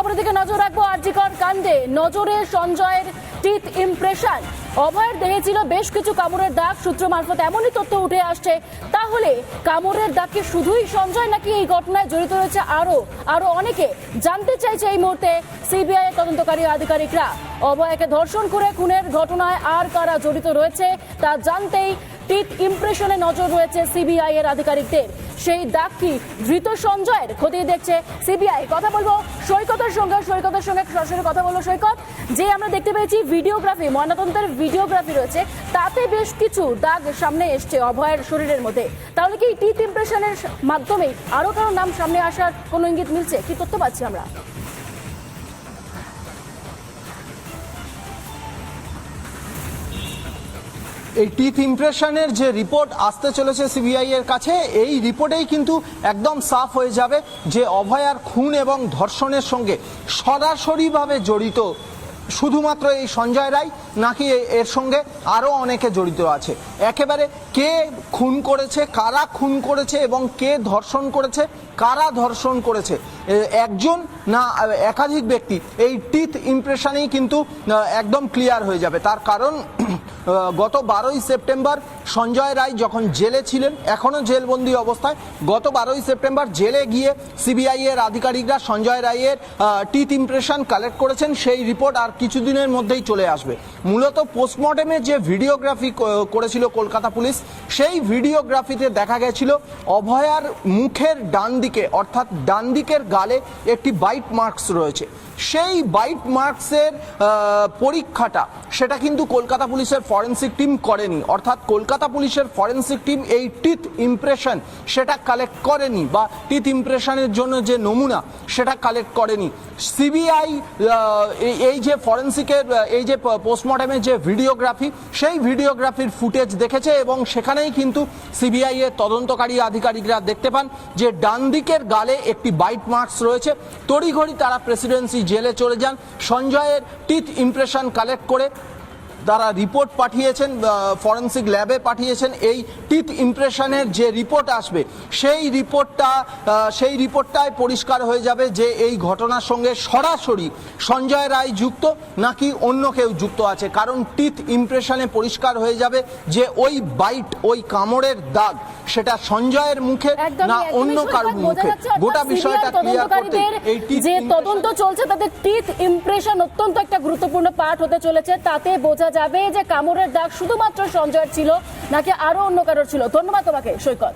খবরের দিকে নজর রাখব আরজিকর কাণ্ডে। নজরে সঞ্জয়ের টিথ ইমপ্রেশন অভয়ের দেহে ছিল বেশ কিছু কামড়ের দাগ। সূত্র মারফত এমনই তথ্য উঠে আসছে। তাহলে কামড়ের দাগ কি শুধুই সঞ্জয় নাকি এই ঘটনায় জড়িত রয়েছে আরও? আরও অনেকে জানতে চাইছে এই মুহূর্তে সিবিআই তদন্তকারী আধিকারিকরা। অভয়কে ধর্ষণ করে খুনের ঘটনায় আর কারা জড়িত রয়েছে তা জানতেই টিথ ইমপ্রেশনে নজর রয়েছে সিবিআই এর আধিকারিকদের। সেই দাগ কি ধৃত সঞ্জয়ের খতিয়ে দেখছে সিবিআই। কথা বলব সৈকতের সঙ্গে সৈকতের সঙ্গে সরাসরি কথা বলব সৈকত। যে আমরা দেখতে পেয়েছি ভিডিওগ্রাফি ময়নাতন্ত্রের ভিডিওগ্রাফি রয়েছে, তাতে বেশ কিছু দাগ সামনে এসছে অভয়ের শরীরের মধ্যে। তাহলে কি টিথ ইমপ্রেশনের মাধ্যমে আরও কারও নাম সামনে আসার কোনো ইঙ্গিত মিলছে? কি তথ্য পাচ্ছি আমরা? এই টিথ ইমপ্রেশনের যে রিপোর্ট আসতে চলেছে সিবিআই এর কাছে, এই রিপোর্টেই কিন্তু একদম সাফ হয়ে যাবে যে অভয়ার খুন এবং ধর্ষণের সঙ্গে সরাসরিভাবে জড়িত শুধুমাত্র এই সঞ্জয় রায়। নাকি এর সঙ্গে আরও অনেকে জড়িত আছে। একেবারে কে খুন করেছে, কারা খুন করেছে এবং কে ধর্ষণ করেছে, কারা ধর্ষণ করেছে? একজন না একাধিক ব্যক্তি। এই টিথ ইমপ্রেশনেই কিন্তু একদম ক্লিয়ার হয়ে যাবে। তার কারণ গত বারোই সেপ্টেম্বর সঞ্জয় রায় যখন জেলে ছিলেন এখনও জেলবন্দি অবস্থায়, গত বারোই সেপ্টেম্বর জেলে গিয়ে সিবিআই এর আধিকারিকরা সঞ্জয় রায়ের টিথ ইমপ্রেশন কালেক্ট করেছেন, সেই রিপোর্ট আর কিছুদিনের মধ্যেই চলে আসবে। মূলত পোস্টমর্টেমে যে ভিডিওগ্রাফি করেছিল কলকাতা পুলিশ, সেই ভিডিওগ্রাফিতে দেখা গেছিল অভয়ার মুখের ডান দিকে অর্থাৎ ডান দিকের গালে একটি বাইট মার্কস রয়েছে। সেই বাইট মার্কসের পরীক্ষাটা, সেটা কিন্তু কলকাতা পুলিশের ফরেন্সিক টিম করেনি। অর্থাৎ কলকাতা পুলিশের ফরেন্সিক টিম এই টিথ ইমপ্রেশন সেটা কালেক্ট করেনি, বা টিথ ইমপ্রেশনের জন্য যে নমুনা সেটা কালেক্ট করেনি। সিবিআই এই যে ফরেন্সিকের এই যে পোস্টমর্টমের যে ভিডিওগ্রাফি সেই ভিডিওগ্রাফির ফুটেজ দেখেছে এবং সেখানেই কিন্তু সিবিআই এর তদন্তকারী আধিকারিকরা দেখতে পান যে ডান দিকের গালে একটি বাইট মার্কস রয়েছে। তড়িঘড়ি তারা প্রেসিডেন্সি জেলে চলে যান। সঞ্জয়ের টিথ ইমপ্রেশন কালেক্ট করে তারা রিপোর্ট পাঠিয়েছেন ফরেন্সিক ল্যাবে পাঠিয়েছেন এই টিথ ইমপ্রেশনের যে রিপোর্ট আসবে সেই রিপোর্টটা সেই রিপোর্টটায় পরিষ্কার হয়ে যাবে যে এই ঘটনার সঙ্গে সরাসরি সঞ্জয় রায় যুক্ত নাকি অন্য কেউ যুক্ত আছে। কারণ টিথ ইমপ্রেশনে পরিষ্কার হয়ে যাবে যে ওই বাইট ওই কামড়ের দাগ সেটা সঞ্জয়ের মুখে না অন্য কারোর মুখে। গোটা বিষয়টা ক্লিয়ার করতে এই যে তদন্ত চলছে তাদের টিথ ইমপ্রেশন অত্যন্ত একটা গুরুত্বপূর্ণ পার্ট হতে চলেছে তাতে বোঝা যাবে। যে কামড়ের দাগ শুধুমাত্র সঞ্জয়ের ছিল, নাকি আরও অন্য কারোর ছিল? ধন্যবাদ তোমাকে, সৈকত।